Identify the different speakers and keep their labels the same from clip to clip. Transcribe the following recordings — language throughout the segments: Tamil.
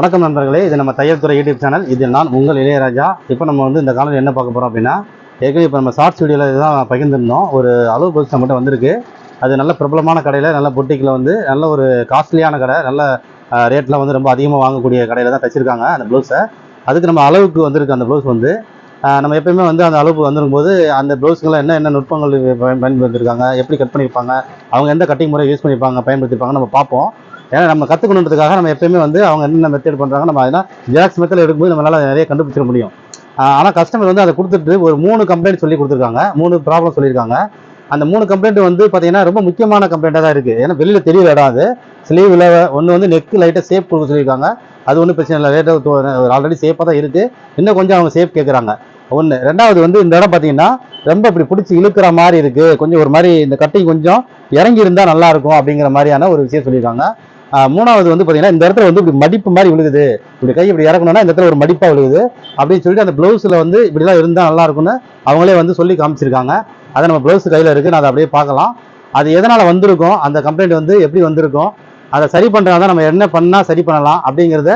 Speaker 1: வணக்கம் நண்பர்களே இது நம்ம தையல் துறை யூடியூப் சேனல். இது நான் உங்கள் இளையராஜா. இப்போ நம்ம வந்து இந்த காலத்தில் என்ன பார்க்க போகிறோம் அப்படின்னா ஏற்கனவே இப்போ நம்ம ஷார்ட்ஸ் வீடியோவில் இதுதான் பகிர்ந்துருந்தோம். ஒரு அளவு பஸ் நம்மகிட்ட வந்திருக்கு. அது நல்ல பிரபலமான கடையில் நல்ல பொட்டிக்கில் வந்து நல்ல ஒரு காஸ்ட்லியான கடை நல்ல ரேட்டில் வந்து ரொம்ப அதிகமாக வாங்கக்கூடிய கடையில் தான் தச்சிருக்காங்க அந்த ப்ளவுஸை அதுக்கு நம்ம அளவுக்கு வந்திருக்கு அந்த ப்ளவுஸ் வந்து. நம்ம எப்பயுமே வந்து அந்த அளவுக்கு வந்துருக்கும்போது அந்த ப்ளவுஸ்களை என்ன என்ன நுட்பங்கள் பயன்படுத்திருக்காங்க எப்படி கட் பண்ணியிருப்பாங்க அவங்க எந்த கட்டிங் முறை யூஸ் பண்ணியிருப்பாங்க பயன்படுத்தியிருப்பாங்க நம்ம பார்ப்போம். ஏன்னா நம்ம கற்றுக்கணுன்றதுக்காக நம்ம எப்பயுமே வந்து அவங்க என்னென்ன மெத்தட் பண்ணுறாங்க நம்ம அதெல்லாம் ஜெராக்ஸ் மெத்தட் எடுக்கும்போது நம்மளால் நிறைய கண்டுபிடிச்சிட முடியும். ஆனால் கஸ்டமர் வந்து அதை கொடுத்துட்டு ஒரு மூணு கம்ப்ளைண்ட் சொல்லி கொடுத்துருக்காங்க. மூணு ப்ராப்ளம் சொல்லியிருக்காங்க. அந்த மூணு கம்ப்ளைண்ட் வந்து பார்த்தீங்கன்னா ரொம்ப முக்கியமான கம்ப்ளைண்ட்டாக தான் இருக்குது ஏன்னா வெளியில் தெரியல இடம் அது ஸ்லீவில் ஒன்று வந்து நெக் லைட்டாக சேஃப் கொடுக்க சொல்லியிருக்காங்க. அது ஒன்றும் பிரச்சனை இல்லை. லேட்டாக ஆல்ரெடி சேஃபாக தான் இருக்குது இன்னும் கொஞ்சம் அவங்க சேஃப் கேட்குறாங்க ஒன்று ரெண்டாவது வந்து இந்த இடம் பார்த்தீங்கன்னா ரொம்ப இப்படி பிடிச்சி இழுக்கிற மாதிரி இருக்குது கொஞ்சம் ஒரு மாதிரி இந்த கட்டிங் கொஞ்சம் இறங்கி இருந்தால் நல்லா இருக்கும் அப்படிங்கிற மாதிரியான ஒரு விஷயம் சொல்லியிருக்காங்க. மூணாவது வந்து பார்த்தீங்கன்னா இந்த இடத்துல வந்து இப்படி மடிப்பு மாதிரி விழுகுது. இப்படி கை இப்படி இறக்கணும்னா இந்த இடத்துல ஒரு மடிப்பாக விழுகுது. அப்படின்னு சொல்லிட்டு அந்த ப்ளவுஸில் வந்து இப்படிலாம் இருந்தால் நல்லா இருக்கும்னு அவங்களே வந்து சொல்லி காமிச்சிருக்காங்க. அதை நம்ம ப்ளவுஸ் கையில் இருக்குது நான் அதை அப்படியே பார்க்கலாம். அது எதனால் வந்திருக்கும்? அந்த கம்ப்ளைண்ட் வந்து எப்படி வந்திருக்கும்? அதை சரி பண்ணுறதா நம்ம என்ன பண்ணால் சரி பண்ணலாம் அப்படிங்கிறத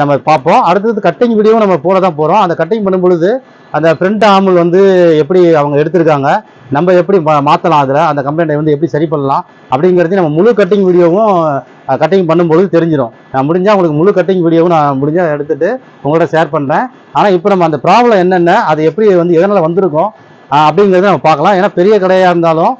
Speaker 1: நம்ம பார்ப்போம். அடுத்தது கட்டிங் வீடியோ நம்ம போட தான் போகிறோம் அந்த கட்டிங் பண்ணும் பொழுது அந்த ஃப்ரண்ட் ஆமல் வந்து எப்படி அவங்க எடுத்திருக்காங்க நம்ம எப்படி மா- மாற்றலாம் அதில் அந்த கம்ப்ளைண்ட்டை வந்து எப்படி சரி பண்ணலாம் அப்படிங்கிறதையும் நம்ம முழு கட்டிங் வீடியோவும் கட்டிங் பண்ணும்பொழுது தெரிஞ்சிடும் நான் முடிஞ்சால் உங்களுக்கு முழு கட்டிங் வீடியோவும் நான் முடிஞ்சால் எடுத்துகிட்டு உங்களோட ஷேர் பண்ணுறேன் ஆனால் இப்போ நம்ம அந்த ப்ராப்ளம் என்னென்ன அது எப்படி வந்து எதனால் வந்திருக்கோம் அப்படிங்கிறத நம்ம பார்க்கலாம். ஏன்னா பெரிய கடையாக இருந்தாலும்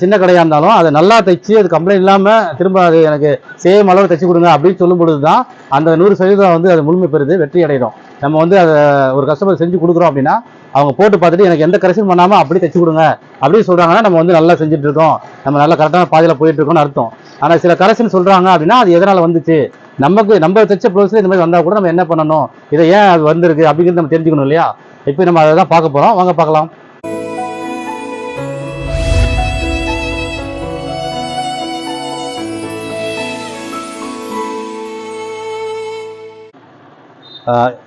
Speaker 1: சின்ன கடையாக இருந்தாலும் அதை நல்லா தைச்சு அது கம்ப்ளைண்ட் இல்லாமல் திரும்ப அது எனக்கு சேம் அளவு தைச்சு கொடுங்க அப்படின்னு சொல்லும் பொழுது தான் அந்த நூறு சதவீதம் வந்து அது முழுமை பெறுது வெற்றி அடையிடும் நம்ம வந்து அதை ஒரு கஸ்டமர் செஞ்சு கொடுக்குறோம் அப்படின்னா அவங்க போட்டு பார்த்துட்டு எனக்கு எந்த கரெக்ஷன் பண்ணாமல் அப்படி தைச்சு கொடுங்க அப்படின்னு சொல்கிறாங்கன்னா நம்ம வந்து நல்லா செஞ்சுட்டு இருக்கோம். நம்ம நல்லா கரெக்டான பாதையில் போயிட்டு இருக்கோம்னு அர்த்தம். ஆனால் சில கரெக்ஷன் சொல்கிறாங்க அப்படின்னா அது எதனால் வந்துச்சு? நமக்கு நம்ம தைச்ச ப்ளவுஸில் இந்த மாதிரி வந்தால் கூட நம்ம என்ன பண்ணணும்? இதை ஏன் அது வந்திருக்கு அப்படிங்கிறது நம்ம தெரிஞ்சுக்கணும் இல்லையா? இப்போ நம்ம அதை தான் பார்க்க போகிறோம் வாங்க பார்க்கலாம்.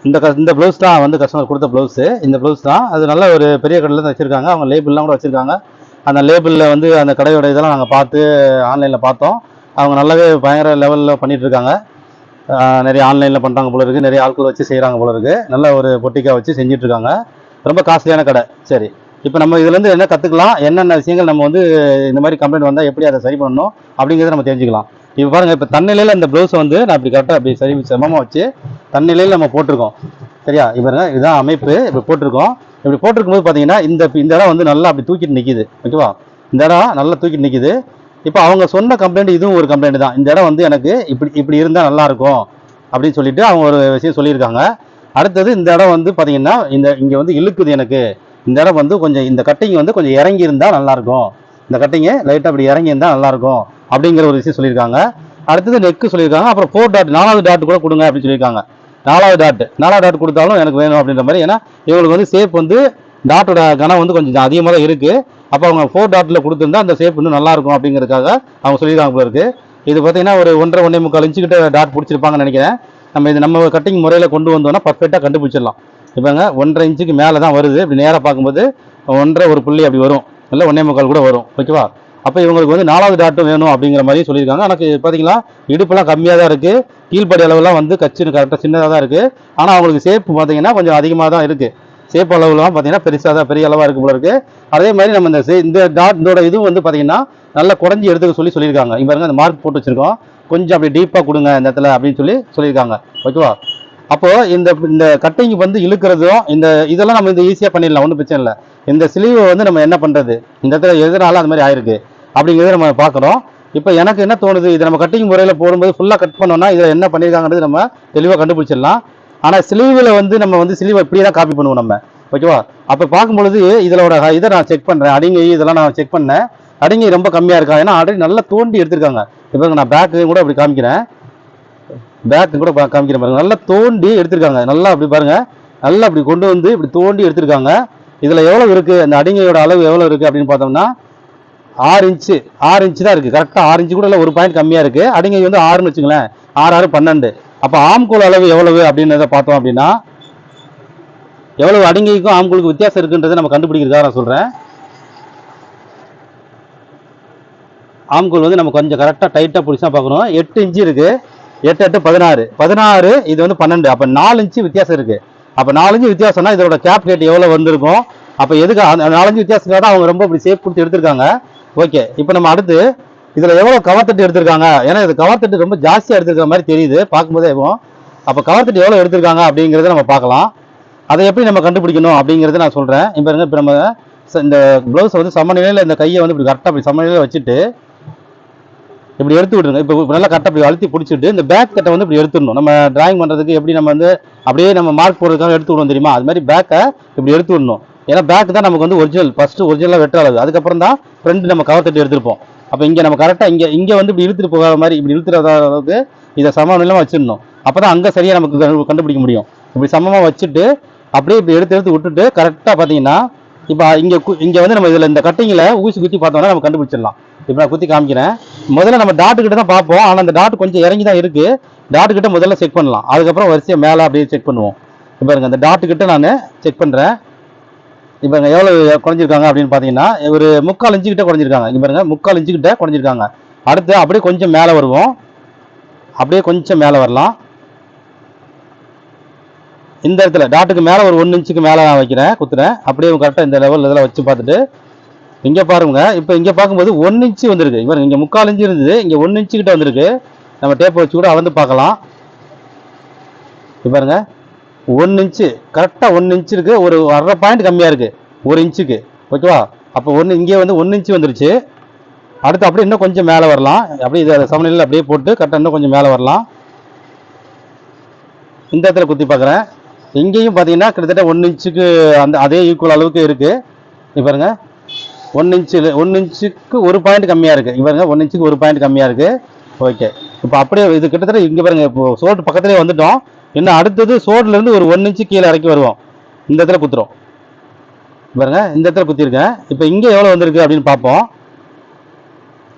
Speaker 1: இந்த க இந்த ப்ளவுஸ் தான் வந்து கஸ்டமர் கொடுத்த ப்ளவுஸு இந்த ப்ளவுஸ் தான். அது நல்ல ஒரு பெரிய கடையில் தான் வச்சுருக்காங்க. அவங்க லேபிள்லாம் கூட வச்சுருக்காங்க. அந்த லேபிளில் வந்து அந்த கடையோட இதெல்லாம் நாங்கள் பார்த்து ஆன்லைனில் பார்த்தோம். அவங்க நல்லாவே பயங்கர லெவலில் பண்ணிகிட்ருக்காங்க நிறைய ஆன்லைனில் பண்ணுறாங்க போல இருக்குது நிறைய ஆட்கள் வச்சு செய்கிறாங்க போல இருக்குது நல்ல ஒரு பொட்டிக்காக வச்சு செஞ்சிட்ருக்காங்க ரொம்ப காஸ்ட்லியான கடை. சரி. இப்போ நம்ம இதுலேருந்து என்ன கற்றுக்கலாம் என்னென்ன விஷயங்கள் நம்ம வந்து இந்த மாதிரி கம்ப்ளைண்ட் வந்தால் எப்படி அதை சரி பண்ணணும்? அப்படிங்கிறத நம்ம தெரிஞ்சுக்கலாம். இப்போ பாருங்கள் இப்போ தன்னிலையில் இந்த ப்ளவுஸை வந்து நான் இப்படி கரெக்டாக அப்படி சரி சமமாக வச்சு தன்னிலையில் நம்ம போட்டிருக்கோம். சரியா? இப்போ இதுதான் அமைப்பு. இப்படி போட்டிருக்கோம். இப்படி போட்டிருக்கும் போது பார்த்தீங்கன்னா இந்த இந்த இடம் வந்து நல்லா அப்படி தூக்கிட்டு நிற்கிது ஓகேவா? இந்த இடம் நல்லா தூக்கிட்டு நிற்கிது இப்போ அவங்க சொன்ன கம்ப்ளைண்ட் இதுவும் ஒரு கம்ப்ளைண்ட் தான். இந்த இடம் வந்து எனக்கு இப்படி இப்படி இருந்தால் நல்லாயிருக்கும் அப்படின்னு சொல்லிட்டு அவங்க ஒரு விஷயம் சொல்லியிருக்காங்க. அடுத்தது இந்த இடம் வந்து பார்த்தீங்கன்னா இந்த இங்கே வந்து இழுக்குது எனக்கு. இந்த இடம் வந்து கொஞ்சம் இந்த கட்டிங் வந்து கொஞ்சம் இறங்கி இருந்தால் நல்லாயிருக்கும் இந்த கட்டிங்கு லைட்டாக அப்படி இறங்கி இருந்தால் அப்படிங்கிற ஒரு விஷயம் சொல்லியிருக்காங்க. அடுத்தது நெக்கு சொல்லியிருக்காங்க. அப்புறம் ஃபோர் டாட் நாலாவது டாட் கூட கொடுங்க அப்படின்னு சொல்லியிருக்காங்க. நாலாவது டாட் நாலாவது டாட் கொடுத்தாலும் எனக்கு வேணும் அப்படின்ற மாதிரி. ஏன்னா இவங்களுக்கு வந்து ஷேப் வந்து டாட்டோட கனம் வந்து கொஞ்சம் அதிகமாக தான் இருக்குது அப்போ அவங்க ஃபோர் டாட்டில் கொடுத்துருந்தா அந்த ஷேப் இன்னும் நல்லா இருக்கும் அப்படிங்கிறதுக்காக அவங்க சொல்லியிருக்காங்க போல இருக்குது இது பார்த்தீங்கன்னா ஒரு ஒன்றரை ஒன்றே முக்கால் இன்ச்சுக்கிட்ட டாட் பிடிச்சிருப்பாங்கன்னு நினைக்கிறேன். நம்ம இது நம்ம கட்டிங் முறையில் கொண்டு வந்தோம்னா பர்ஃபெக்டாக கண்டுபிடிச்சிடலாம். இப்போங்க ஒன்றரை இன்ச்சுக்கு மேலே தான் வருது. இப்படி நேராக பார்க்கும்போது ஒன்றரை ஒரு புள்ளி அப்படி வரும். இல்லை ஒன்றே முக்கால் கூட வரும். ஓகேவா அப்போ இவங்களுக்கு வந்து நாலாவது டாட்டும் வேணும் அப்படிங்கிற மாதிரி சொல்லியிருக்காங்க. எனக்கு பார்த்தீங்களா இடுப்பெல்லாம் கம்மியாக தான் இருக்குது கீழ்படி அளவுலாம் வந்து கச்சின்னு கரெக்டாக சின்னதாக தான் இருக்குது ஆனால் அவங்களுக்கு ஷேப் பார்த்தீங்கன்னா கொஞ்சம் அதிகமாக தான் இருக்குது ஷேப் அளவுலாம் பார்த்தீங்கன்னா பெருசாக தான் பெரிய அளவாக இருக்கு போல இருக்குது அதே மாதிரி நம்ம இந்த சே- இந்த டாட் இதோட இதுவும் வந்து பார்த்தீங்கன்னா நல்லா குறைஞ்சி எடுத்துக்க சொல்லி சொல்லியிருக்காங்க. இங்க பாருங்க அந்த மார்க் போட்டு வச்சிருக்கோம். கொஞ்சம் அப்படி டீப்பாக கொடுங்க இந்த இடத்துல அப்படின்னு சொல்லி சொல்லியிருக்காங்க. ஓகேவா? அப்போது இந்த இந்த கட்டிங் வந்து இழுக்கிறதும் இந்த இதெல்லாம் நம்ம இந்த ஈஸியாக பண்ணிடலாம். ஒன்றும் பிரச்சனை இல்லை. இந்த சிலிவை வந்து நம்ம என்ன பண்ணுறது இந்த இடத்துல எதனால அது மாதிரி ஆயிருக்கு. அப்படிங்கிறத நம்ம பார்க்குறோம். இப்போ எனக்கு என்ன தோணுது? இதை நம்ம கட்டிங் முறையில் போடும்போது ஃபுல்லாக கட் பண்ணோம்னா இதில் என்ன பண்ணியிருக்காங்கிறது நம்ம தெளிவாக கண்டுபிடிச்சிடலாம். ஆனால் ஸ்லீவில் வந்து நம்ம வந்து ஸ்லீவை இப்படி தான் காப்பி பண்ணுவோம் நம்ம. ஓகேவா அப்போ பார்க்கும்பொழுது இதோட ஹ- இதை நான் செக் பண்ணுறேன் அடிங்கி இதெல்லாம் நான் செக் பண்ணேன். அடிங்கி ரொம்ப கம்மியாக இருக்கா? ஏன்னா ஆல்ரெடி நல்லா தோண்டி எடுத்திருக்காங்க. இப்போ நான் பேக்கு கூட அப்படி காமிக்கிறேன். பேக்கு கூட காமிக்கிறேன் பாருங்கள் நல்லா தோண்டி எடுத்திருக்காங்க. நல்லா அப்படி பாருங்கள் நல்லா அப்படி கொண்டு வந்து இப்படி தோண்டி எடுத்திருக்காங்க. இதில் எவ்வளோ இருக்குது அந்த அடிங்கையோட அளவு எவ்வளோ இருக்குது அப்படின்னு பார்த்தோம்னா ஆறு இன்ச்சு ஆறு இன்ச்சு தான் இருக்குது கரெக்டாக ஆறு இன்ச்சு கூட இல்லை ஒரு பாயிண்ட் கம்மியாக இருக்குது அடிங்கை வந்து ஆறுன்னு வச்சுங்களேன் ஆறு ஆறு பன்னெண்டு. அப்போ ஆம்கூல் அளவு எவ்வளவு அப்படின்றத பார்த்தோம் அப்படின்னா எவ்வளவு அடிங்கைக்கும் ஆம்கூலுக்கு வித்தியாசம் இருக்குன்றதை நம்ம கண்டுபிடிக்கிறதுக்காக நான் சொல்கிறேன் ஆம்கூல் வந்து நம்ம கொஞ்சம் கரெக்டாக டைட்டாக பிடிச்சா பார்க்கணும். எட்டு இன்ச்சு இருக்குது எட்டு எட்டு பதினாறு. பதினாறு இது வந்து பன்னெண்டு. அப்போ நாலு இன்ச்சு வித்தியாசம் இருக்குது அப்போ நாலஞ்சு வித்தியாசம்னா இதோட கேப் ரேட் எவ்வளோ வந்திருக்கும்? அப்போ எதுக்கு அந்த நாலஞ்சு வித்தியாசத்துக்காக தான் அவங்க ரொம்ப இப்படி சேஃப் கொடுத்து எடுத்திருக்காங்க? ஓகே இப்போ நம்ம அடுத்து இதில் எவ்வளோ கவர் தட்டு எடுத்திருக்காங்க? ஏன்னா இது கவர் தட்டு ரொம்ப ஜாஸ்தியாக எடுத்திருக்கிற மாதிரி தெரியுது பார்க்கும்போதே இப்போ. அப்போ கவர் தட்டு எவ்வளோ எடுத்திருக்காங்க அப்படிங்கிறத நம்ம பார்க்கலாம். அதை எப்படி நம்ம கண்டுபிடிக்கணும் அப்படிங்கிறத நான் சொல்கிறேன் இப்போ இருங்க இப்போ நம்ம இந்த ப்ளவுஸை வந்து சமநிலையில் இந்த கையை வந்து இப்படி கரெக்டாக இப்படி சமநிலையில் வச்சுட்டு இப்படி எடுத்து விட்டுருங்க. இப்போ இப்போ நல்லா கரெக்டாக இப்படி அழுத்தி பிடிச்சிட்டு இந்த பேக் கட்டை வந்து இப்படி எடுத்துடணும். நம்ம டிராயிங் பண்ணுறதுக்கு எப்படி நம்ம வந்து அப்படியே நம்ம மார்க் போடுறதுக்காக எடுத்து விடுவோம் தெரியுமா? அது மாதிரி பேக்கை இப்படி எடுத்து விடணும். ஏன்னா பேக் தான் நமக்கு வந்து ஒரிஜினல் ஃபஸ்ட்டு ஒரிஜினலாக வெட்ட அதுக்கப்புறம் தான் ஃப்ரண்ட் நம்ம கவர் தட்டி எடுத்துருப்போம். அப்போ இங்கே நம்ம கரெக்டாக இங்கே இங்கே வந்து இப்படி இழுத்துட்டு போகாத மாதிரி இப்படி இழுத்துறதா அளவுக்கு இதை இல்லாமல் வச்சிடணும். அப்போ தான் அங்கே சரியாக நமக்கு கண்டு- கண்டுபிடிக்க முடியும். இப்படி சமமாக வச்சுட்டு அப்படியே இப்படி எடுத்து எடுத்து விட்டுட்டு கரெக்டாக பார்த்தீங்கன்னா இப்போ இங்கே இங்கே வந்து நம்ம இதில் இந்த கட்டிங்கில் ஊசி குத்தி பார்த்தோம்னா நம்ம கண்டுபிடிச்சிடலாம். இப்போ நான் குத்தி காமிக்கிறேன். முதல்ல நம்ம டாட்டு கிட்ட தான் பார்ப்போம். ஆனால் அந்த டாட் கொஞ்சம் இறங்கி தான் இருக்குது டாட்டு கிட்ட முதல்ல செக் பண்ணலாம். அதுக்கப்புறம் வரிசையாக மேலே அப்படியே செக் பண்ணுவோம். இப்போ பாருங்க அந்த டாட்டு கிட்ட நான் செக் பண்ணுறேன் இப்போ இங்கே எவ்வளோ குறைஞ்சிருக்காங்க அப்படின்னு பார்த்தீங்கன்னா ஒரு முக்கால் இன்ச்சு கிட்ட குறைஞ்சிருக்காங்க. இங்கே பாருங்க முக்கால் இன்ச்சு கிட்ட குறைஞ்சிருக்காங்க. அடுத்து அப்படியே கொஞ்சம் மேலே வருவோம். அப்படியே கொஞ்சம் மேலே வரலாம். இந்த இடத்துல டாட்டுக்கு மேலே ஒரு ஒன்று இன்ச்சுக்கு மேலே நான் வைக்கிறேன் குத்துறேன். அப்படியே கரெக்டாக இந்த லெவலில் இதெல்லாம் வச்சு பார்த்துட்டு இங்கே பாருங்க இப்போ இங்கே பார்க்கும்போது ஒன்று இன்ச்சு வந்திருக்கு. இவங்க இங்கே முக்கால் இன்ச்சு இருந்தது இங்கே ஒன்று இன்ச்சு கிட்ட வந்திருக்கு. நம்ம டேப் வச்சு கூட அளந்து பார்க்கலாம். இப்போ பாருங்க ஒன்று இன்ச்சு கரெக்டாக ஒன் இன்ச்சு இருக்குது ஒரு அரை பாயிண்ட் கம்மியாக இருக்குது ஒரு இன்ச்சுக்கு ஓகேவா? அப்போ ஒன்று இங்கே வந்து ஒன்று இன்ச்சு வந்துருச்சு. அடுத்து அப்படியே இன்னும் கொஞ்சம் மேலே வரலாம். அப்படியே இதை சமநிலையில் அப்படியே போட்டு கரெக்டாக இன்னும் கொஞ்சம் மேலே வரலாம். இந்த இடத்துல குத்தி பார்க்குறேன். இங்கேயும் பார்த்தீங்கன்னா கிட்டத்தட்ட ஒன்று இன்ச்சுக்கு அந்த அதே ஈக்குவல் அளவுக்கு இருக்குது இப்போ பாருங்க. ஒன்று இன்ச்சு ஒன்று இன்ச்சுக்கு ஒரு பாயிண்ட் கம்மியாக இருக்குது பாருங்கள் ஒன்று இன்ச்சுக்கு ஒரு பாயிண்ட் கம்மியாக இருக்குது ஓகே இப்போ அப்படியே இது கிட்டத்தட்ட இங்கே பாருங்கள் இப்போ சோட்டு பக்கத்துலேயே வந்துட்டோம். இன்னும் அடுத்தது சோடுலேருந்து ஒரு ஒன் இன்ச்சு கீழே இறக்கி வருவோம். இந்த இடத்துல குத்துறோம். பாருங்க இந்த இடத்துல குத்திருக்கேன். இப்போ இங்கே எவ்வளோ வந்திருக்கு அப்படின்னு பார்ப்போம்.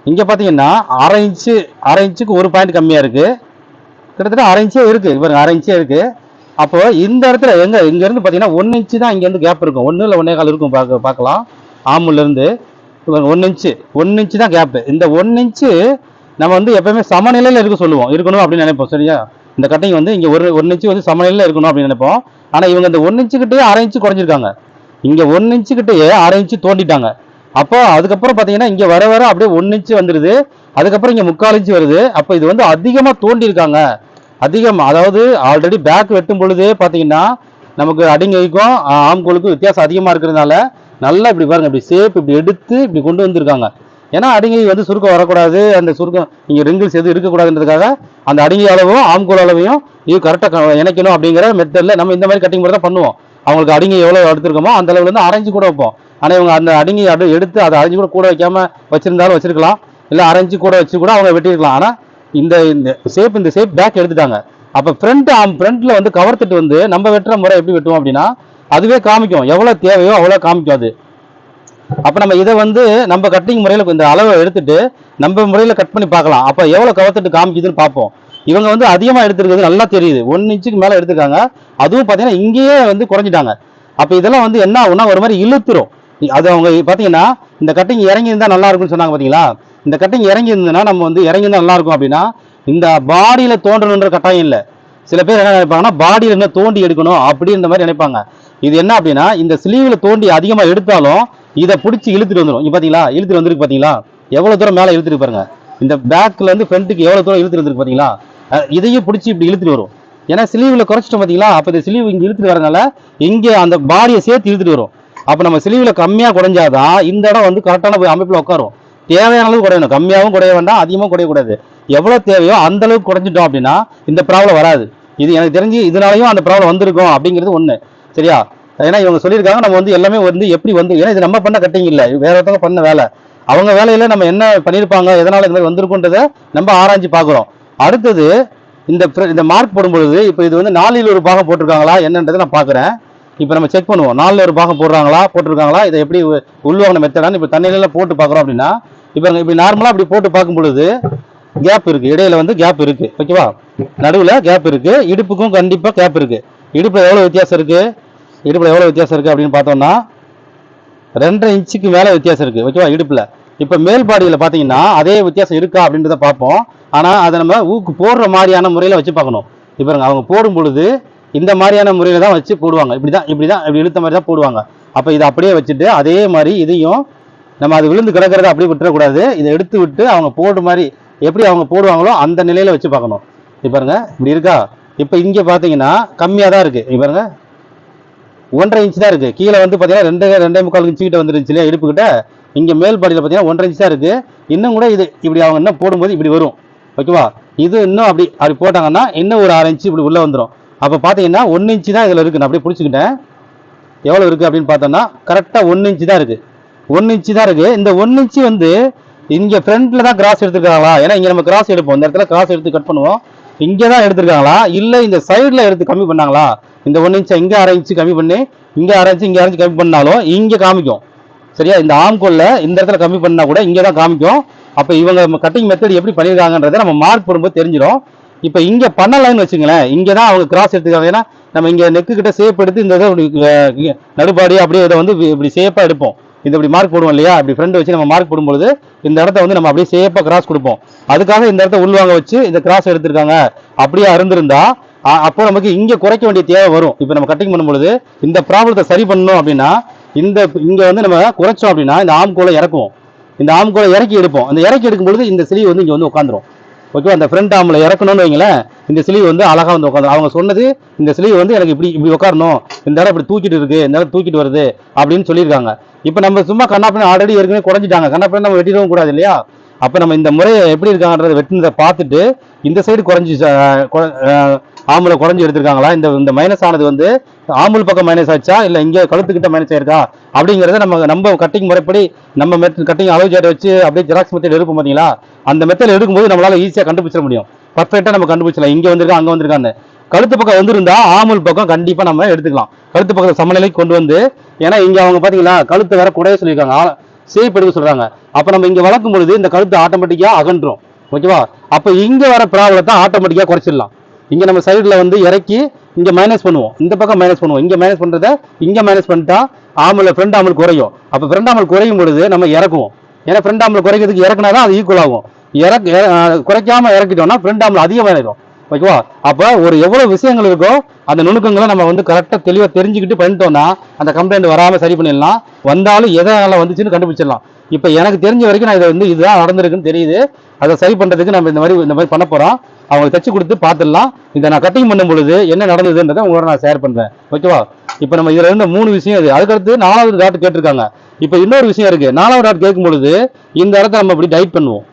Speaker 1: இங்கே பார்த்தீங்கன்னா அரை இன்ச்சு அரை இன்ச்சுக்கு ஒரு பாயிண்ட் கம்மியாக இருக்குது கிட்டத்தட்ட அரை இன்ச்சே இருக்குது பாருங்க அரை இன்ச்சே இருக்குது அப்போது இந்த இடத்துல எங்கே இங்கேருந்து பார்த்தீங்கன்னா ஒன் இன்ச்சு தான் இங்கேருந்து கேப் இருக்கும். ஒன்று இல்லை ஒன்னே கால் இருக்கும். பார்க்க பார்க்கலாம். ஆமுல இருந்து ஒன்னு இன்ச்சு ஒன் இன்ச்சு தான் கேப்பு இந்த ஒன் இன்ச்சு நம்ம வந்து எப்பவுமே சமநிலையில் இருக்க சொல்லுவோம். இருக்கணும் அப்படின்னு நினைப்போம். சரியா? இந்த கட்டிங் வந்து இங்கே ஒரு ஒன் இன்ச்சு வந்து சமநிலையில் இருக்கணும் அப்படின்னு நினைப்போம். ஆனால் இவங்க இந்த ஒன் இன்ச்சுக்கிட்டே அரை இன்ச்சு குறைஞ்சிருக்காங்க. இங்கே ஒன் இன்ச்சுக்கிட்டே கிட்டேயே அரை இன்ச்சு தோண்டிட்டாங்க. அப்போ அதுக்கப்புறம் பார்த்தீங்கன்னா இங்கே வர வர அப்படியே ஒன் இன்ச்சு வந்துடுது அதுக்கப்புறம் இங்கே முக்கால் இன்ச்சு வருது. அப்போ இது வந்து அதிகமாக தோண்டியிருக்காங்க. அதிகமாக அதிகம் அதாவது ஆல்ரெடி பேக் வெட்டும் பொழுதே பார்த்தீங்கன்னா நமக்கு அடிங்கைக்கும் ஆம்கோலுக்கும் வித்தியாசம் அதிகமாக இருக்கிறதுனால நல்லா இப்படி பாருங்க இப்படி சேப் இப்படி எடுத்து இப்படி கொண்டு வந்திருக்காங்க. ஏன்னா அடிங்கை வந்து சுருக்கம் வரக்கூடாது அந்த சுருக்கம் இங்கே ரிங்கிள்ஸ் எதுவும் இருக்கக்கூடாதுன்றதுக்காக அந்த அடிங்கை அளவும் ஆம்கூல் அளவையும் இது கரெக்டாக இணைக்கணும் அப்படிங்கிற மெத்தடில் நம்ம இந்த மாதிரி கட்டிங் மட்டும் தான் பண்ணுவோம். அவங்களுக்கு அடிங்கை எவ்வளோ எடுத்துருக்கோமோ அந்த அளவுல இருந்து அரைஞ்சு கூட வைப்போம். ஆனால் இவங்க அந்த அடிங்கை அப்படி எடுத்து அதை அரைஞ்சு கூட கூட வைக்காம வச்சிருந்தாலும் வச்சிருக்கலாம். இல்லை அரைஞ்சு கூட வச்சு கூட அவங்க வெட்டியிருக்கலாம். ஆனால் இந்த இந்த ஷேப் இந்த ஷேப் பேக் எடுத்துட்டாங்க. அப்போ ஃப்ரண்ட் ஃப்ரண்ட்டில் வந்து கவர் திட்டு வந்து நம்ம வெட்டுற முறை எப்படி வெட்டுவோம் அப்படின்னா அதுவே காமிக்கும். எவ்வளோ தேவையோ அவ்வளோ காமிக்கும் அது. அப்போ நம்ம இதை வந்து நம்ம கட்டிங் முறையில் இந்த அளவை எடுத்துட்டு நம்ம முறையில் கட் பண்ணி பார்க்கலாம். அப்போ எவ்வளோ கவர்த்துட்டு காமிக்குதுன்னு பார்ப்போம். இவங்க வந்து அதிகமாக எடுத்துருக்கிறது நல்லா தெரியுது. ஒன் இன்ச்சுக்கு மேலே எடுத்துருக்காங்க. அதுவும் பார்த்தீங்கன்னா இங்கேயே வந்து குறைஞ்சிட்டாங்க. அப்போ இதெல்லாம் வந்து என்ன ஆகுனா ஒரு மாதிரி இழுத்துரும். அது அவங்க பார்த்தீங்கன்னா இந்த கட்டிங் இறங்கி இருந்தா நல்லா இருக்கும்னு சொன்னாங்க பார்த்தீங்களா இந்த கட்டிங் இறங்கி இருந்ததுன்னா நம்ம வந்து இறங்கி இருந்தால் நல்லா இருக்கும் அப்படின்னா இந்த பாடியில் தோன்றணுன்ற கட்டாயம் இல்லை. சில பேர் என்ன நினைப்பாங்கன்னா பாடியில் என்ன தோண்டி எடுக்கணும் அப்படின்ற மாதிரி நினைப்பாங்க. இது என்ன அப்படின்னா இந்த ஸ்லீவில் தோண்டி அதிகமாக எடுத்தாலும் இதை பிடிச்சி இழுத்துட்டு வந்துடும் இங்க பார்த்தீங்களா இழுத்துட்டு வந்துருக்கு பார்த்தீங்களா எவ்வளோ தூரம் மேலே இழுத்துட்டு பாருங்க. இந்த பேக்கில் இருந்து ஃப்ரண்ட்டுக்கு எவ்வளோ தூரம் இழுத்துட்டு வந்துருக்கு பார்த்தீங்களா இதையும் பிடிச்சி இப்படி இழுத்துட்டு வரும். ஏன்னா ஸ்லீவ்ல குறைச்சிட்டோம் பார்த்தீங்களா அப்போ இந்த ஸ்லீவ் இங்கே இழுத்துட்டு வரனால இங்கே அந்த பாடியை சேர்த்து இழுத்துட்டு வரும். அப்போ நம்ம ஸ்லீவ்ல கம்மியாக குறைஞ்சாதான் இந்த இடம் வந்து கரெக்டான போய் அமைப்பில் உட்காரும். தேவையான அளவு குறையணும். கம்மியாகவும் குறைய வேண்டாம் அதிகமாக குறையக்கூடாது. எவ்வளோ தேவையோ அந்த அளவுக்கு குறைஞ்சிட்டோம் அப்படின்னா இந்த ப்ராப்ளம் வராது. இது எனக்கு தெரிஞ்சு இதனாலையும் அந்த ப்ராப்ளம் வந்திருக்கும் அப்படிங்கிறது ஒன்று சரியா? ஏன்னா இவங்க சொல்லியிருக்காங்க நம்ம வந்து எல்லாமே வந்து எப்படி வந்து ஏன்னா இது நம்ம பண்ண கட்டிங் இல்லை. வேற ஒருத்தவங்க பண்ண வேலை. அவங்க வேலையில நம்ம என்ன பண்ணியிருப்பாங்க எதனால இந்த மாதிரி வந்திருக்குன்றதை நம்ம ஆராய்ஞ்சு பார்க்குறோம். அடுத்தது இந்த இந்த மார்க் போடும்பொழுது இப்போ இது வந்து நாலில் ஒரு பாகம் போட்டிருக்காங்களா என்னன்றதை நான் பார்க்குறேன். இப்போ நம்ம செக் பண்ணுவோம். நாலில் ஒரு பாகம் போடுறாங்களா போட்டிருக்காங்களா இதை எப்படி உள்வாங்கின மெத்தடான்னு இப்போ தண்ணியிலலாம் போட்டு பார்க்குறோம் அப்படின்னா இப்போ இப்படி நார்மலாக அப்படி போட்டு பார்க்கும் பொழுது கேப் இருக்குது இடையில வந்து கேப் இருக்குது ஓகேவா? நடுவில் கேப் இருக்குது இடுப்புக்கும் கண்டிப்பாக கேப் இருக்குது இடுப்பில் எவ்வளோ வித்தியாசம் இருக்குது இடுப்பில் எவ்வளோ வித்தியாசம் இருக்குது அப்படின்னு பார்த்தோம்னா ரெண்டரை இன்ச்சுக்கு மேலே வித்தியாசம் இருக்குது ஓகேவா இடுப்பில். இப்போ மேல் பாடியில் பார்த்தீங்கன்னா அதே வித்தியாசம் இருக்கா அப்படின்றத பார்ப்போம். ஆனால் அதை நம்ம ஊக்கு போடுற மாதிரியான முறையில் வச்சு பார்க்கணும். இப்போ அவங்க போடும் பொழுது இந்த மாதிரியான முறையில் தான் வச்சு போடுவாங்க. இப்படி தான் இப்படி தான் இப்படி இழுத்த மாதிரி தான் போடுவாங்க. அப்போ இதை அப்படியே வச்சுட்டு அதே மாதிரி இதையும் நம்ம அது விழுந்து கிடக்கிறத அப்படியே விட்டுறக்கூடாது. இதை எடுத்து விட்டு அவங்க போடுற மாதிரி எப்படி அவங்க போடுவாங்களோ அந்த நிலையில் வச்சு பார்க்கணும். இப்போ பாருங்க இப்படி இருக்கா? இப்போ இங்கே பார்த்தீங்கன்னா கம்மியாக தான் இருக்குது இப்போ பாருங்க ஒன்றரை இன்ச் தான் இருக்குது கீழே வந்து பார்த்தீங்கன்னா ரெண்டு ரெண்டே முக்கால் இன்ச்சு கிட்ட வந்துருச்சு இல்லையா? இடுப்புக்கிட்ட இங்கே மேல் பாடியில் பார்த்தீங்கன்னா ஒன்றரை இன்ச்சு தான் இருக்குது இன்னும் கூட இது இப்படி அவங்க இன்னும் போடும்போது இப்படி வரும். ஓகேவா? இது இன்னும் அப்படி அப்படி போட்டாங்கன்னா இன்னும் ஒரு அரை இன்ச்சு இப்படி உள்ளே வந்துடும் அப்போ பார்த்தீங்கன்னா ஒன்று இன்ச்சு தான் இதில் இருக்குது நான் அப்படியே பிடிச்சிக்கிட்டேன். எவ்வளோ இருக்குது அப்படின்னு பார்த்தோம்னா கரெக்டாக ஒன்று இன்ச்சு தான் இருக்குது ஒன்று இன்ச்சு தான் இருக்குது இந்த ஒன்று இன்ச்சு வந்து இங்கே ஃப்ரண்ட்டில் தான் கிராஸ் எடுத்துருக்காங்களா? ஏன்னா இங்கே நம்ம கிராஸ் எடுப்போம். இந்த இடத்துல கிராஸ் எடுத்து கட் பண்ணுவோம். இங்கே தான் எடுத்திருக்காங்களா? இல்லை இந்த சைடில் எடுத்து கம்மி பண்ணாங்களா? இந்த ஒன்று இன்ச்சை இங்கே அரை இன்ச்சு கம்மி பண்ணி. இங்கே அரை இன்ச்சு இங்கே அரைஞ்சு கம்மி பண்ணாலும் இங்கே காமிக்கும். சரியா? இந்த ஆம்கோல்ல இந்த இடத்துல கம்மி பண்ணால் கூட இங்கே தான் காமிக்கும். அப்போ இவங்க கட்டிங் மெத்தட் எப்படி பண்ணியிருக்காங்கன்றதை நம்ம மார்க் போடும்போது தெரிஞ்சிடும். இப்போ இங்கே பண்ணலைன்னு வச்சுங்களேன் இங்கே தான் அவங்க கிராஸ் எடுத்துக்காங்க ஏன்னா நம்ம இங்கே நெக்கு கிட்ட சேப் எடுத்து இந்த இதை இப்படி, நடுபாடி அப்படியே இதை வந்து இப்படி- சேஃபாக எடுப்போம். இது இப்படி மார்க் போடுவோம் இல்லையா? இப்படி ஃப்ரெண்ட் வச்சு நம்ம மார்க் போடும்பொழுது இந்த இடத்த வந்து நம்ம அப்படியே சேஃபாக கிராஸ் கொடுப்போம். அதுக்காக இந்த இடத்த உள்வாங்க வச்சு இந்த கிராஸ் எடுத்திருக்காங்க. அப்படியே அருந்திருந்தா அப்போ நமக்கு இங்கே குறைக்க வேண்டிய தேவை வரும். இப்போ நம்ம கட்டிங் பண்ணும்பொழுது இந்த ப்ராப்ளத்தை சரி பண்ணணும் அப்படின்னா இந்த இங்கே வந்து நம்ம குறைச்சோம் அப்படின்னா இந்த ஆம்கோலை இறக்குவோம். இந்த ஆம்கோலை இறக்கி எடுப்போம். அந்த இறக்கி எடுக்கும் பொழுது இந்த சிலி வந்து இங்கே வந்து உட்காந்துரும் ஓகேவா அந்த ஃப்ரண்ட் ஆர்மில் இறக்கணும்னு வைங்களேன் இந்த சிலி வந்து அழகாக வந்து உட்காந்து அவங்க சொன்னது இந்த சிலி வந்து எனக்கு இப்படி இப்படி உட்காரணும். இந்த இடம் இப்படி தூக்கிட்டு இருக்குது இந்த இடம் தூக்கிட்டு வருது அப்படின்னு சொல்லியிருக்காங்க. இப்போ நம்ம சும்மா கண்ணாப்பின ஆல்ரெடி ஏற்கனவே குறைஞ்சிட்டாங்க. கண்ணாப்பின நம்ம வெட்டிடவும் கூடாது இல்லையா? அப்போ நம்ம இந்த முறையை எப்படி இருக்காங்கன்றத வெட்டினதை பார்த்துட்டு இந்த சைடு குறைஞ்சி ஆம்பளை குறைஞ்சி எடுத்திருக்காங்களா? இந்த இந்த மைனஸ் ஆனது வந்து ஆம்புல் பக்கம் மைனஸ் ஆச்சா? இல்லை இங்கே கழுத்துக்கிட்ட மைனஸ் ஆயிருக்கா? அப்படிங்கிறத நம்ம நம்ம கட்டிங் முறைப்படி நம்ம மெத்தட் கட்டிங் அளவு சேட்டை வச்சு அப்படியே ஜெராக்ஸ் மெத்தட் எடுப்போம் பார்த்தீங்களா அந்த மெத்தட் எடுக்கும்போது நம்மளால ஈஸியாக கண்டுபிடிச்சிட முடியும். பர்ஃபெக்டாக நம்ம கண்டுபிடிச்சலாம் இங்கே வந்திருக்கா அங்கே வந்திருக்கான்னு. கழுத்து பக்கம் வந்திருந்தா ஆமுல் பக்கம் கண்டிப்பாக நம்ம எடுத்துக்கலாம். கழுத்து பக்கத்தை சமநிலைக்கு கொண்டு வந்து ஏன்னா இங்கே அவங்க பார்த்தீங்களா கழுத்து வேற கூடவே சொல்லியிருக்காங்க. சேப் எடுக்க சொல்றாங்க. அப்போ நம்ம இங்கே வளர்க்கும் பொழுது இந்த கழுத்து ஆட்டோமேட்டிக்காக அகன்றும். ஓகேவா அப்போ இங்கே வர ப்ராப்ளத்தை ஆட்டோமேட்டிக்காக குறைச்சிடலாம். இங்கே நம்ம சைடில் வந்து இறக்கி இங்கே மைனஸ் பண்ணுவோம். இந்த பக்கம் மைனஸ் பண்ணுவோம். இங்கே மைனஸ் பண்ணுறத இங்கே மைனஸ் பண்ணிட்டா ஆமில் ஃப்ரெண்ட் ஆமல் குறையும். அப்போ ஃப்ரெண்ட் ஆமல் குறையும் பொழுது நம்ம இறக்குவோம். ஏன்னா ஃப்ரெண்ட் ஆமல் குறைக்கிறதுக்கு இறக்குனா தான் அது ஈக்குவல் ஆகும். இறக்கு குறைக்காம இறக்கிட்டோம்னா ஃப்ரெண்ட் ஆமல் அதிகமாயிடும். ஓகேவா? அப்போ ஒரு எவ்வளோ விஷயங்கள் இருக்கோ அந்த நுணுக்கங்களை நம்ம வந்து கரெக்டாக தெளிவாக தெரிஞ்சுக்கிட்டு பண்ணிட்டோம்னா அந்த கம்ப்ளைண்ட் வராமல் சரி பண்ணிடலாம். வந்தாலும் எதனால வந்துச்சுன்னு கண்டுபிடிச்சிடலாம். இப்போ எனக்கு தெரிஞ்ச வரைக்கும் நான் இதை வந்து இதுதான் நடந்திருக்குன்னு தெரியுது. அதை சரி பண்ணுறதுக்கு நம்ம இந்த மாதிரி இந்த மாதிரி பண்ண போகிறோம் அவங்களுக்கு தச்சு கொடுத்து பார்த்துடலாம். இதை நான் கட்டிங் பண்ணும் பொழுது என்ன நடந்ததுன்றதை உங்களோட நான் ஷேர் பண்ணுறேன் ஓகேவா? இப்போ நம்ம இதில் இருந்த மூணு விஷயம் இது. அதுக்கடுத்து நாலாவது டாட் கேட்டிருக்காங்க. இப்போ இன்னொரு விஷயம் இருக்குது நாலாவது டாட் கேட்கும் பொழுது இந்த இடத்த நம்ம இப்படி டைட் பண்ணுவோம்.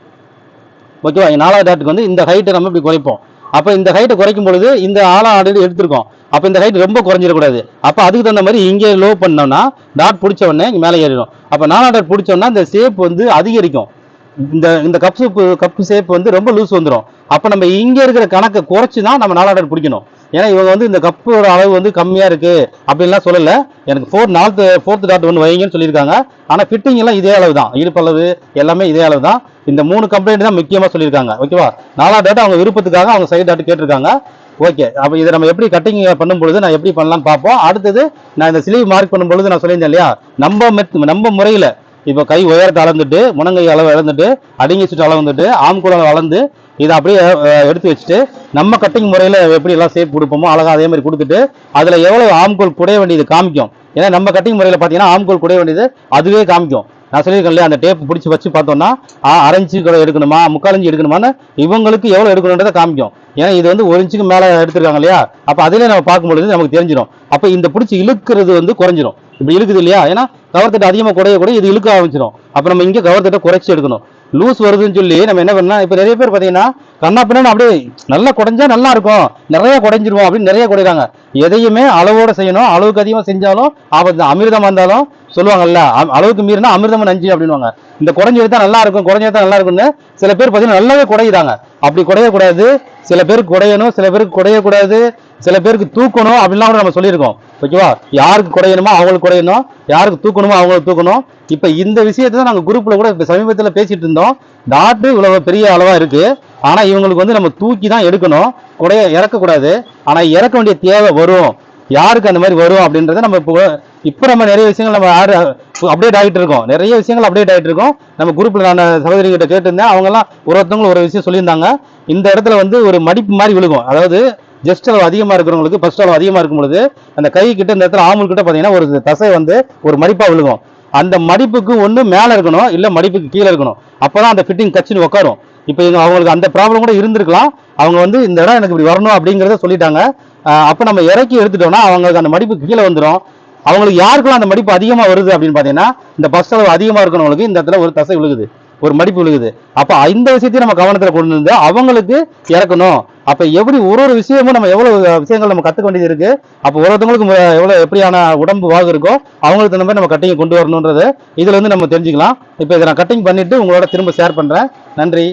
Speaker 1: ஓகேவா? நாலாவது டாட்டுக்கு வந்து இந்த ஹைட்டை நம்ம இப்படி குறைப்போம். அப்போ இந்த ஹைட்டை குறைக்கும் பொழுது இந்த ஆழம் ஆல்ரெடி எடுத்திருக்கோம். அப்போ இந்த ஹைட் ரொம்ப குறைஞ்சிடக்கூடாது. அப்போ அதுக்கு தகுந்த மாதிரி இங்கே லோ பண்ணோம்னா டாட் பிடிச்ச உடனே இங்கே மேலே ஏறிடும். அப்போ நாலா டாட் பிடிச்சோன்னா இந்த ஷேப் வந்து அதிகரிக்கும். இந்த இந்த கப் சூப்பு கப்பு ஷேப் வந்து ரொம்ப லூஸ் வந்துடும் அப்போ நம்ம இங்கே இருக்கிற கணக்கை குறைச்சி தான் நம்ம நாலா டாட் பிடிக்கணும். ஏன்னா இவங்க வந்து இந்த கப்போட அளவு வந்து கம்மியாக இருக்குது அப்படின்லாம் சொல்லலை. எனக்கு ஃபோர் நாலு ஃபோர்த் டாட் ஒன்று வைங்கன்னு சொல்லியிருக்காங்க. ஆனால் ஃபிட்டிங் எல்லாம் இதே அளவு தான் இடுப்பளவு எல்லாமே இதே அளவு தான் இந்த மூணு கம்ப்ளைண்ட் தான் முக்கியமாக சொல்லியிருக்காங்க. ஓகேவா நாலாவது டாட் அவங்க விருப்பத்துக்காக அவங்க சைடு டாட் கேட்டிருக்காங்க. ஓகே அப்போ இதை நம்ம எப்படி கட்டிங் பண்ணும்பொழுது நான் எப்படி பண்ணலாம்னு பார்ப்போம். அடுத்தது நான் இந்த சிலிவு மார்க் பண்ணும் பொழுது நான் சொல்லியிருந்தேன் இல்லையா? நம்ம மெத் நம்ம முறையில் இப்போ கை உயரத்தை அளந்துட்டு முனங்கை அளவு இழந்துட்டு அடிங்கி சுற்று அளவு வந்துட்டு ஆம்குள் அளந்து இதை அப்படியே எடுத்து வச்சுட்டு நம்ம கட்டிங் முறையில் எப்படி எல்லாம் சேஃப் கொடுப்போமோ அழகாக அதே மாதிரி கொடுத்துட்டு அதில் எவ்வளோ ஆம்கோல் குடைய வேண்டியது காமிக்கும். ஏன்னா நம்ம கட்டிங் முறையில் பார்த்தீங்கன்னா ஆம்கோல் குடைய வேண்டியது அதுவே காமிக்கும். நான் சொல்லியிருக்கேன் இல்லையா அந்த டேப் பிடிச்சி வச்சு பார்த்தோம்னா அரை இன்ச்சு எடுக்கணுமா முக்கால் எடுக்கணுமான்னு இவங்களுக்கு எவ்வளோ எடுக்கணுன்றதை காமிக்கும். ஏன்னா இது வந்து ஒரு இன்ச்சுக்கு மேலே எடுத்திருக்காங்க இல்லையா? அப்போ அதிலே நம்ம பார்க்கும்பொழுது நமக்கு தெரிஞ்சிடும் அப்போ இந்த பிடிச்சி இழுக்கிறது வந்து குறைஞ்சிரும். இப்படி இழுக்குது இல்லையா? ஏன்னா கவர்த்தட்டை அதிகமாக குறைய கூட இது இழுக்க ஆரம்பிச்சிடும் அப்போ நம்ம இங்கே கவர்த்தட்டை குறைச்சி எடுக்கணும். லூஸ் வருதுன்னு சொல்லி நம்ம என்ன பண்ணலாம் இப்போ நிறைய பேர் பார்த்தீங்கன்னா கண்ணா பின்னா அப்படியே நல்லா குடைஞ்சா நல்லா இருக்கும். நிறைய குடைஞ்சிருவோம் அப்படின்னு நிறைய குறைறாங்க எதையுமே அளவோட செய்யணும். அளவுக்கு அதிகமாக செஞ்சாலும் ஆபத்து தான் அமிர்தம் வந்தாலும் சொல்லுவாங்கல்ல அளவுக்கு மீறினா அமிர்தம் நஞ்சு அப்படின்னுவாங்க. இந்த குறைஞ்சி தான் நல்லா இருக்கும் குறைஞ்சு தான் நல்லா இருக்கும்னு சில பேர் பார்த்தீங்கன்னா நல்லாவே குறையிறாங்க அப்படி குறையக்கூடாது சில பேருக்கு குறையணும் சில பேருக்கு குறையக்கூடாது சில பேருக்கு தூக்கணும் அப்படின்லாம் கூட நம்ம சொல்லியிருக்கோம். ஓகேவா? யாருக்கு குறையணுமோ அவங்களுக்கு குறையணும் யாருக்கு தூக்கணுமோ அவங்களுக்கு தூக்கணும். இப்போ இந்த விஷயத்தை தான் நாங்கள் குரூப்பில் கூட இப்போ சமீபத்தில் பேசிட்டு இருந்தோம். டாட்டு இவ்வளவு பெரிய அளவாக இருக்கு. ஆனால் இவங்களுக்கு வந்து நம்ம தூக்கி தான் எடுக்கணும். குறைய இறக்கக்கூடாது. ஆனால் இறக்க வேண்டிய தேவை வரும். யாருக்கு அந்த மாதிரி வரும் அப்படின்றத நம்ம இப்போ இப்போ நம்ம நிறைய விஷயங்கள் நம்ம ஆடு அப்டேட் ஆகிட்டு இருக்கோம். நிறைய விஷயங்கள் அப்டேட் ஆகிட்டு இருக்கோம். நம்ம குரூப்ல நான் சகோதரி கிட்ட கேட்டிருந்தேன். அவங்கெல்லாம் ஒரு ஒருத்தவங்களும் ஒரு விஷயம் சொல்லியிருந்தாங்க. இந்த இடத்துல வந்து ஒரு மடிப்பு மாதிரி விழுகும். அதாவது ஜஸ்ட் அளவு அதிகமாக இருக்கிறவங்களுக்கு ஃபர்ஸ்ட் அளவு அதிகமாக இருக்கும் பொழுது அந்த கை கிட்ட இந்த இடத்துல ஆமுல் கிட்ட பார்த்தீங்கன்னா ஒரு தசை வந்து ஒரு மடிப்பாக விழுகும். அந்த மடிப்புக்கு ஒன்று மேலே இருக்கணும் இல்லை மடிப்புக்கு கீழே இருக்கணும். அப்போ தான் அந்த ஃபிட்டிங் கச்சின்னு உட்காரும் இப்போ அவங்களுக்கு அந்த ப்ராப்ளம் கூட இருந்திருக்கலாம். அவங்க வந்து இந்த இடம் எனக்கு இப்படி வரணும் அப்படிங்கிறத சொல்லிட்டாங்க. அப்போ நம்ம இறக்கி எடுத்துட்டோம்னா அவங்களுக்கு அந்த மடிப்பு கீழே வந்துடும் அவங்களுக்கு யாருக்கெல்லாம் அந்த மடிப்பு அதிகமாக வருது அப்படின்னு பார்த்தீங்கன்னா இந்த பஸ் அளவு அதிகமாக இருக்கிறவங்களுக்கு இந்த இடத்துல ஒரு தசை விழுகுது. ஒரு மடிப்பு விழுகுது. அப்போ இந்த விஷயத்தையும் நம்ம கவனத்தில் கொண்டு வந்து அவங்களுக்கு இறக்கணும். அப்ப எப்படி ஒரு ஒரு விஷயமும் நம்ம எவ்வளவு விஷயங்கள் நம்ம கத்துக்க வேண்டியது இருக்கு? அப்போ ஒரு ஒருத்தவங்களுக்கு எப்படியான உடம்பு வாகு இருக்கோ அவங்களுக்கு தகுந்த மாதிரி நம்ம கட்டிங் கொண்டு வரணுன்றது இதுல இருந்து நம்ம தெரிஞ்சுக்கலாம். இப்போ இதை நான் கட்டிங் பண்ணிட்டு உங்களோட திரும்ப ஷேர் பண்றேன். நன்றி.